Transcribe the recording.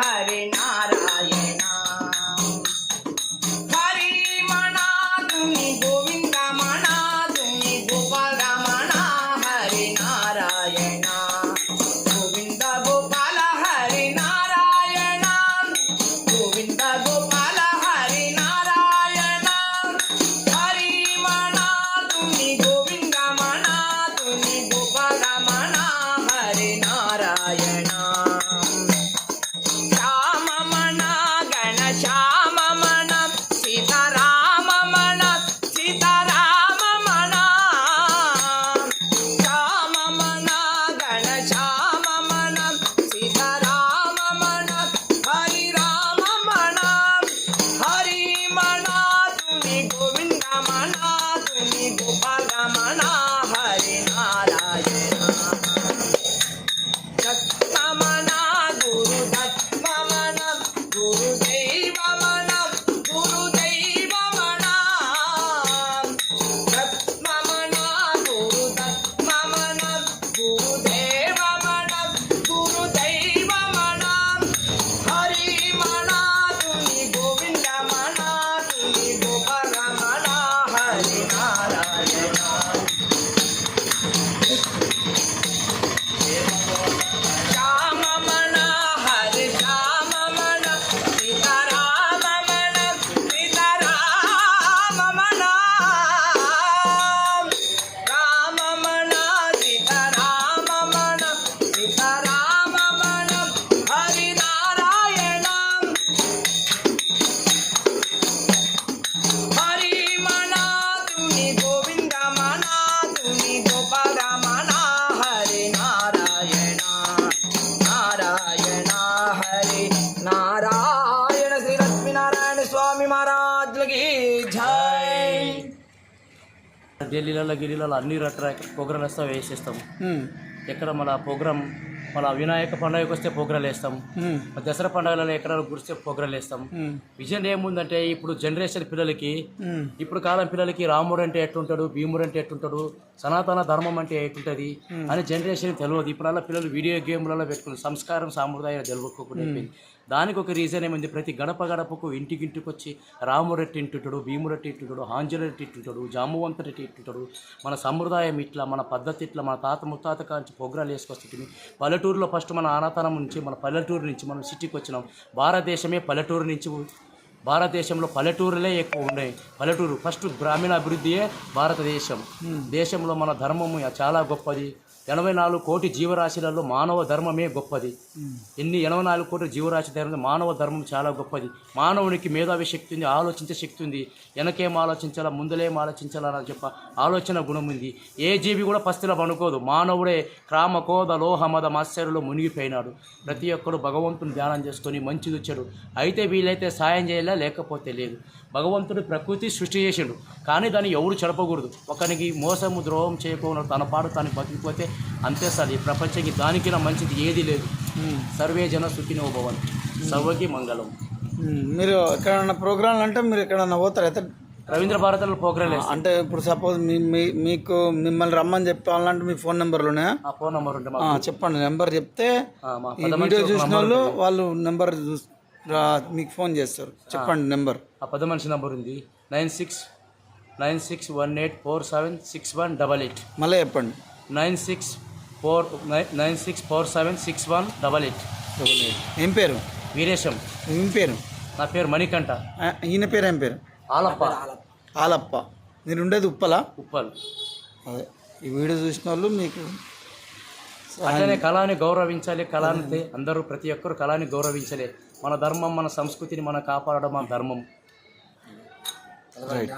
Hare Narayan. మహారాజులకి జై. ఢిల్లీలలో గిల్లీలలో అన్ని రకాల ప్రోగ్రాలు వస్తే వేసేస్తాం. ఎక్కడ మన ప్రోగ్రామ్ మన వినాయక పండుగకి వస్తే ప్రోగ్రాలు వేస్తాం దసరా పండుగలలో ఎక్కడ గురిస్తే ప్రోగ్రాలు వేస్తాం విజయం ఏముందంటే ఇప్పుడు జనరేషన్ పిల్లలకి ఇప్పుడు కాలం పిల్లలకి రాముడు అంటే ఎట్లుంటాడు భీముడు అంటే ఎట్లుంటాడు సనాతన ధర్మం అంటే ఎట్లుంటుంది అని జనరేషన్ తెలియదు ఇప్పుడల్లా పిల్లలు వీడియో గేమ్లలో పెట్టుకుని సంస్కారం సాంప్రదాయం తెలుసుకోకుండా అయిపోయింది. దానికి ఒక రీజన్ ఏమైంది? ప్రతి గడప గడపకు ఇంటికింటికి వచ్చి రామురెట్టి ఇంటుంటాడు భీమురెట్టి ఇంటుంటాడు ఆంజనేయుడు ఇంటుంటాడు జామువంతురెట్టి ఇంటుంటాడు మన సంప్రదాయం ఇట్లా మన పద్ధతి ఇట్లా మన తాత ముత్తాత కాంచి ప్రోగ్రాలు వేసుకొస్తుంది పల్లెటూరులో ఫస్ట్ మన ఆనాతనం నుంచి మన పల్లెటూరు నుంచి మనం సిటీకి వచ్చినాం. భారతదేశమే పల్లెటూరు నుంచి భారతదేశంలో పల్లెటూరులే ఎక్కువ ఉన్నాయి పల్లెటూరు. ఫస్ట్ గ్రామీణ అభివృద్ధియే భారతదేశం దేశంలో మన ధర్మము చాలా గొప్పది. ఎనభై నాలుగు కోటి జీవరాశులలో మానవ ధర్మమే గొప్పది. ఎన్ని ఎనభై నాలుగు కోట్ల జీవరాశి ధర్మం మానవ ధర్మం చాలా గొప్పది. మానవునికి మేధావి శక్తి ఉంది ఆలోచించే శక్తి ఉంది. వెనకేం ఆలోచించాలా ముందలేం ఆలోచించాలా అని చెప్ప ఆలోచన గుణం ఉంది. ఏ జీవి కూడా పస్తుల పనుకోదు మానవుడే క్రామ కోద లోహ మద మాస్టరులో మునిగిపోయినాడు. ప్రతి ఒక్కరు భగవంతుని ధ్యానం చేసుకొని మంచిది వచ్చాడు. అయితే వీలైతే సాయం చేయాలా లేకపోతే లేదు. భగవంతుడు ప్రకృతి సృష్టి చేసిండు. కానీ దాన్ని ఎవరు చెడపకూడదు. ఒకరికి మోసము ద్రోహం చేయకుండా తన పాడు తాను బతికిపోతే అంతే సార్ ఈ ప్రపంచానికి దానికైనా మంచిది ఏది లేదు. సర్వే జన సుఖినో భవన్. సర్వకి మంగళం. మీరు ఎక్కడన్నా ప్రోగ్రాంలు అంటే మీరు ఎక్కడన్నా పోతారు? అయితే రవీంద్ర భారతిలో ప్రోగ్రాం అంటే ఇప్పుడు సపోజ్ మీకు మిమ్మల్ని రమ్మని చెప్పాలంటే మీ ఫోన్ నెంబర్లు ఉన్నాయా? ఫోన్ నెంబర్ ఉంటే చెప్పండి. నెంబర్ చెప్తే వీడియో చూసిన వాళ్ళు. వాళ్ళు నెంబర్ మీకు ఫోన్ చేస్తారు. చెప్పండి నెంబర్. ఆ పద మనిషి నెంబర్ ఉంది. Nine six nine six one eight four seven six one double eight. మళ్ళీ చెప్పండి. Nine six four nine six four seven six one double eight. ఏం పేరు? వీరేశం. ఏం పేరు? నా పేరు మణికంఠ. ఈయన పేరు ఏం పేరు? ఆలప్ప. ఆలప్ప. మీరు ఉండేది ఉప్పలా? ఉప్పల్. అదే. ఈ వీడియో చూసిన వాళ్ళు మీకు అట్లనే కళని గౌరవించాలి కళని తే- అందరూ ప్రతి ఒక్కరు కళని గౌరవించాలి. మన ధర్మం మన సంస్కృతిని మనం కాపాడడం మన ధర్మం. రైట్